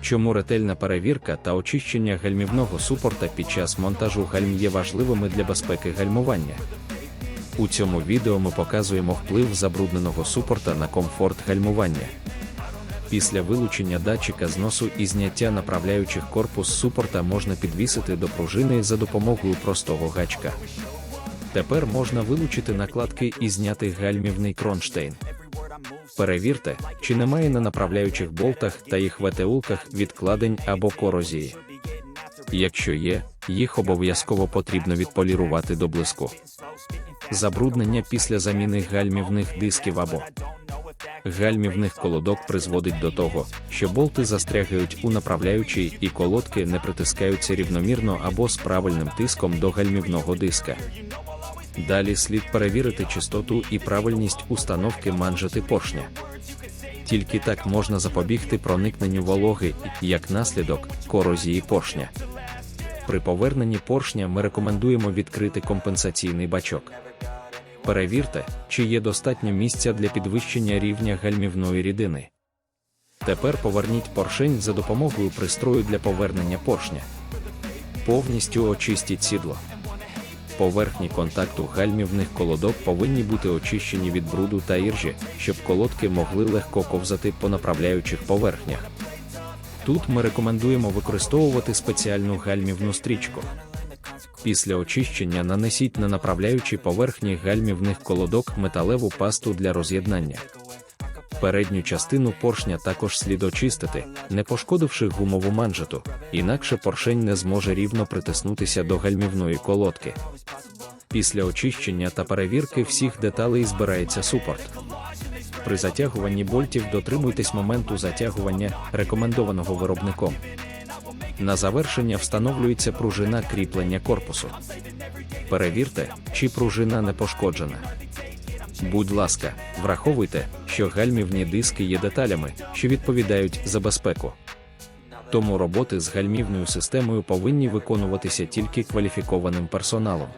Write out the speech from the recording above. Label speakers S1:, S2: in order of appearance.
S1: Чому ретельна перевірка та очищення гальмівного супорта під час монтажу гальм є важливими для безпеки гальмування? У цьому відео ми показуємо вплив забрудненого супорта на комфорт гальмування. Після вилучення датчика зносу і зняття направляючих корпус супорта можна підвісити до пружини за допомогою простого гачка. Тепер можна вилучити накладки і зняти гальмівний кронштейн. Перевірте, чи немає на направляючих болтах та їх ВТУлках відкладень або корозії. Якщо є, їх обов'язково потрібно відполірувати до блиску. Забруднення після заміни гальмівних дисків або гальмівних колодок призводить до того, що болти застрягають у направляючій і колодки не притискаються рівномірно або з правильним тиском до гальмівного диска. Далі слід перевірити чистоту і правильність установки манжети поршня. Тільки так можна запобігти проникненню вологи як наслідок, корозії поршня. При поверненні поршня ми рекомендуємо відкрити компенсаційний бачок. Перевірте, чи є достатньо місця для підвищення рівня гальмівної рідини. Тепер поверніть поршень за допомогою пристрою для повернення поршня. Повністю очистіть сідло. Поверхні контакту гальмівних колодок повинні бути очищені від бруду та іржі, щоб колодки могли легко ковзати по направляючих поверхнях. Тут ми рекомендуємо використовувати спеціальну гальмівну стрічку. Після очищення нанесіть на направляючі поверхні гальмівних колодок металеву пасту для роз'єднання. Передню частину поршня також слід очистити, не пошкодивши гумову манжету, інакше поршень не зможе рівно притиснутися до гальмівної колодки. Після очищення та перевірки всіх деталей збирається супорт. При затягуванні болтів дотримуйтесь моменту затягування, рекомендованого виробником. На завершення встановлюється пружина кріплення корпусу. Перевірте, чи пружина не пошкоджена. Будь ласка, враховуйте, що гальмівні диски є деталями, що відповідають за безпеку. Тому роботи з гальмівною системою повинні виконуватися тільки кваліфікованим персоналом.